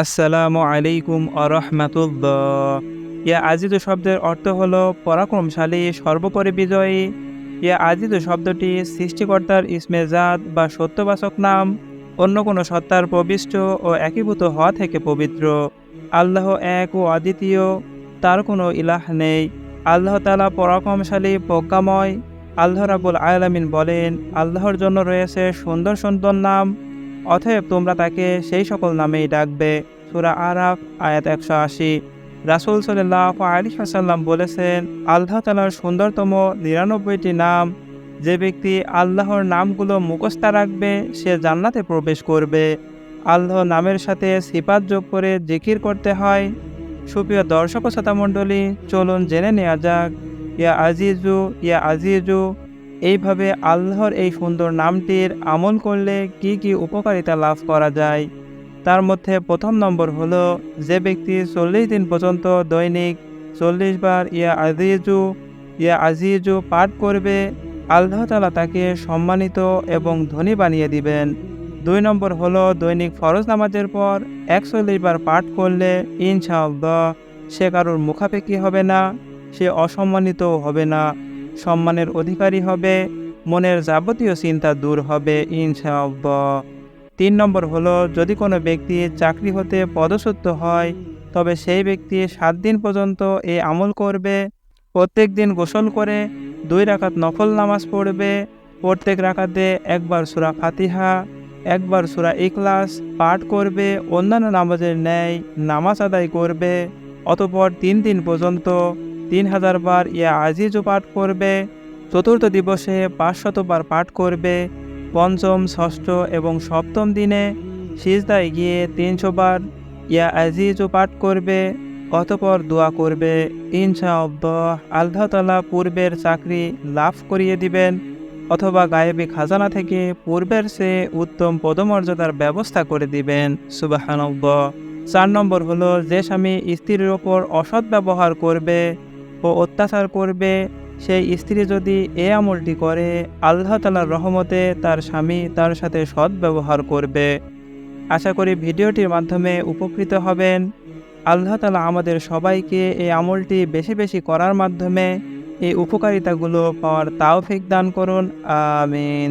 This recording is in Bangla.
আসসালামু আলাইকুম আরহামাতুল্লাহ। ইয়া আজিজু শব্দের অর্থ হলো পরাক্রমশালী, সর্বোপরি বিজয়ী। ইয়া আজিজু শব্দটি সৃষ্টিকর্তার ইসমে জাত বা সত্যবাচক নাম, অন্য কোনো সত্তার প্রবিষ্ট ও একীভূত হওয়া থেকে পবিত্র। আল্লাহ এক ও অদ্বিতীয়, তার কোনো ইলাহ নেই। আল্লাহ তালা পরাক্রমশালী, প্রজ্ঞাময়। আল্লাহ রাবুল আয়ালামিন বলেন, আল্লাহর জন্য রয়েছে সুন্দর সুন্দর নাম। অতএব তোমরা তাকে সেই সকল নামেই ডাকবে। সুরা আরাফ, আয়াত একশো আশি। রাসুল সাল্লাহ আলী সাল্লাম বলেছেন, আল্লাহ তালার সুন্দরতম নিরানব্বইটি নাম, যে ব্যক্তি আল্লাহর নামগুলো মুখস্থা রাখবে, সে জান্নাতে প্রবেশ করবে। আল্লাহ নামের সাথে সিপাত যোগ করে জিকির করতে হয়। সুপ্রিয় দর্শক ও শ্রোতা মণ্ডলী চলুন জেনে নেওয়া যাক, ইয়া আজিজু ইয়া আজিজু এইভাবে আল্লাহর এই সুন্দর নামটির আমল করলে কি কি উপকারিতা লাভ করা যায়? তার মধ্যে প্রথম নম্বর হলো, যে ব্যক্তি চল্লিশ দিন পর্যন্ত দৈনিক চল্লিশ বার ইয়া আজিজু ইয়া আজিজু পাঠ করবে, আল্লাহ তালা তাকে সম্মানিত এবং ধনী বানিয়ে দিবেন। দুই নম্বর হলো, দৈনিক ফরজ নামাজের পর একচল্লিশ বার পাঠ করলে ইনশাআল্লাহ সে কারোর মুখাপেক্ষি হবে না, সে অসম্মানিতও হবে না। সম্মানের অধিকারী হবে, মনের যাবতীয় চিন্তা দূর হবে ইনশাআল্লাহ। তিন নম্বর হলো, যদি কোনো ব্যক্তি চাকরি হতে পদচ্যুত হয়, তবে সেই ব্যক্তি সাত দিন পর্যন্ত এই আমল করবে, প্রত্যেক দিন গোসল করে, দুই রাকাত নফল নামাজ পড়বে, প্রত্যেক রাকাতে একবার সুরা ফাতিহা, একবার সুরা ইখলাস পাঠ করবে, অন্যান্য নামাজের ন্যায় নামাজ আদায় করবে, অতপর তিন দিন পর্যন্ত তিন হাজার বার ইয়া আজিজও পাঠ করবে, চতুর্থ দিবসে পাঁচশতবার পাঠ করবে, পঞ্চম, ষষ্ঠ এবং সপ্তম দিনে সিজদায় গিয়ে তিনশো বার ইয়া আজিজও পাঠ করবে, অতপর দোয়া করবে। ইনশাআল্লাহ আল্লাহ তালা পূর্বের চাকরি লাভ করিয়ে দিবেন, অথবা গায়েবী খাজানা থেকে পূর্বের সে উত্তম পদমর্যাদার ব্যবস্থা করে দিবেন। সুবাহানব্বর চার নম্বর হলো, যে স্বামী স্ত্রীর ওপর অসৎ ব্যবহার করবে ও অত্যাচার করবে, সেই স্ত্রী যদি এ আমলটি করে, আল্লাহ তালার রহমতে তার স্বামী তার সাথে সৎ ব্যবহার করবে। আশা করি ভিডিওটির মাধ্যমে উপকৃত হবেন। আল্লাহ তালা আমাদের সবাইকে এই আমলটি বেশি বেশি করার মাধ্যমে এই উপকারিতাগুলো পাওয়ার তাওফিক দান করুন। আমিন।